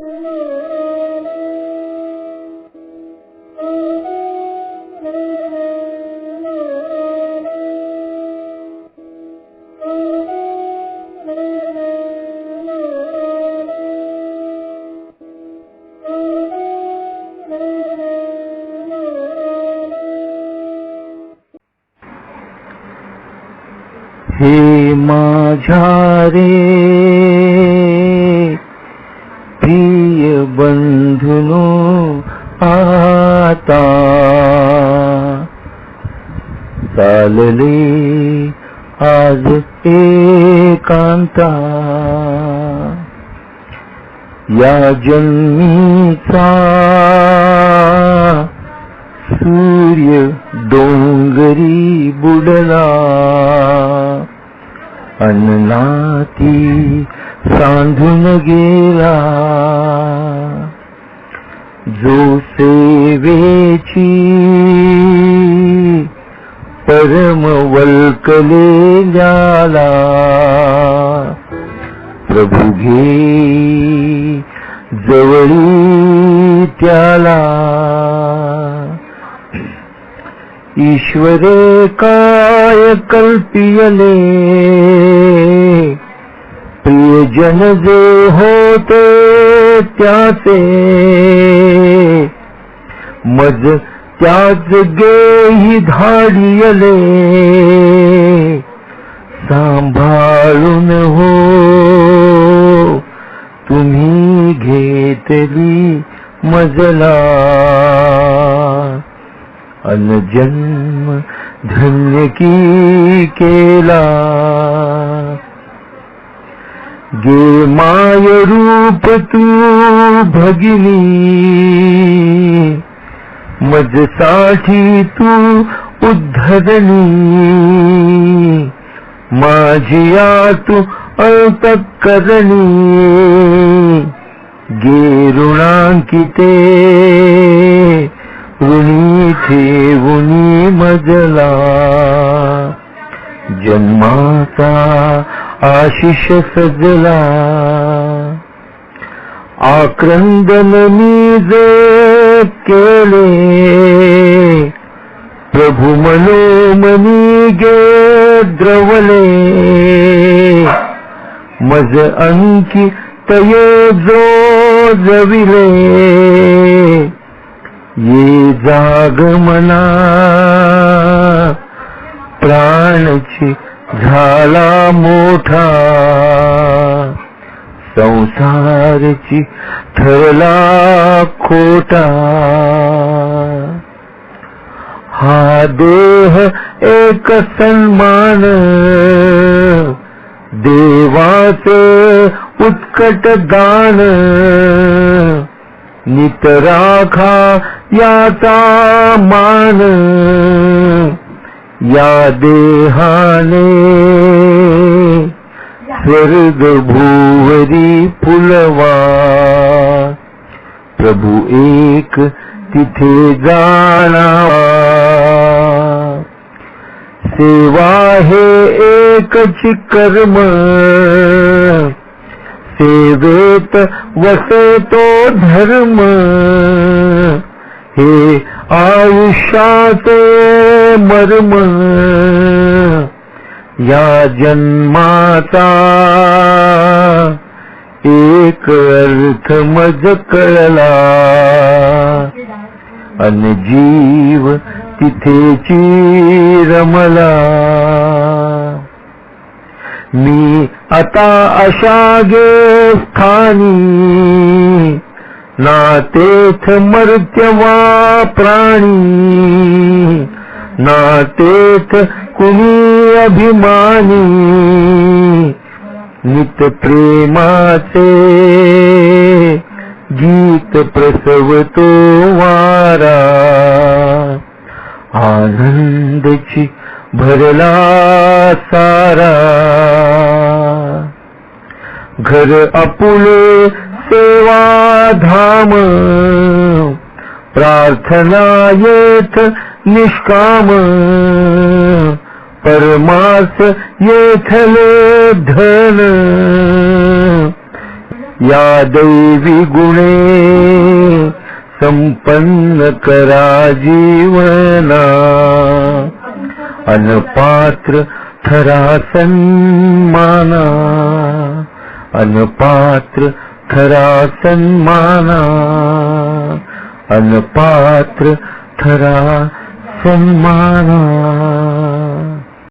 हे माझ्या प्रिय बंधुनो आता चालले आज एकांता. या जन्मीचा सूर्य डोंगरी बुडला. अन्नाती सांधून गेला जो सेवेची परम वल्कलेल्याला प्रभू घे जवळी त्याला. ईश्वरे काय कल्पियले? त्याच गेही धाडियले सांभाळून हो तुम्ही घेतली मजला। अनजन्म धन्य की केला गे माय रूप तू भगिनी मजसाठी तू उद्धरणी माझिया तू अल्पकरणी गे ऋणांकिते ऋणी ठेवणी मजला जन्माचा आशिष सजला आक्रंदन मी जे केले। प्रभु मनोमनी गे द्रवले। मज अंकी तये जो जविले। ये जाग मना प्राणची झाला मोठा संसारची ठरला खोटा. हा देह एक सन्मान देवाचे उत्कट दान. नितराखा याचा मान. या देहाने स्वर्ग भूवरी फुलवा। प्रभू एक तिथे जाणावा। सेवा हे एकची कर्म। सेवेत वसतो धर्म। हे आयुष्याचे मर्म. या जन्माचा एक अर्थ मज कळला. अन जीव तिथेची रमला. मी आता अशा गे स्थानी ना तेथ मर्त्यवा प्राणी ना तेथ कुणी अभिमानी नित प्रेमाचे गीत प्रसवतो वारा. आनंदची भरला सारा. घर आपुले सेवा धाम प्रार्थना येथ निष्काम। परमास येथले धन या दैवी गुणे संपन्न करा जीवना। अनपात्र ठरा सन्माना। अनपात्र ठरा सन्माना अनपात्र थरा सन्माना।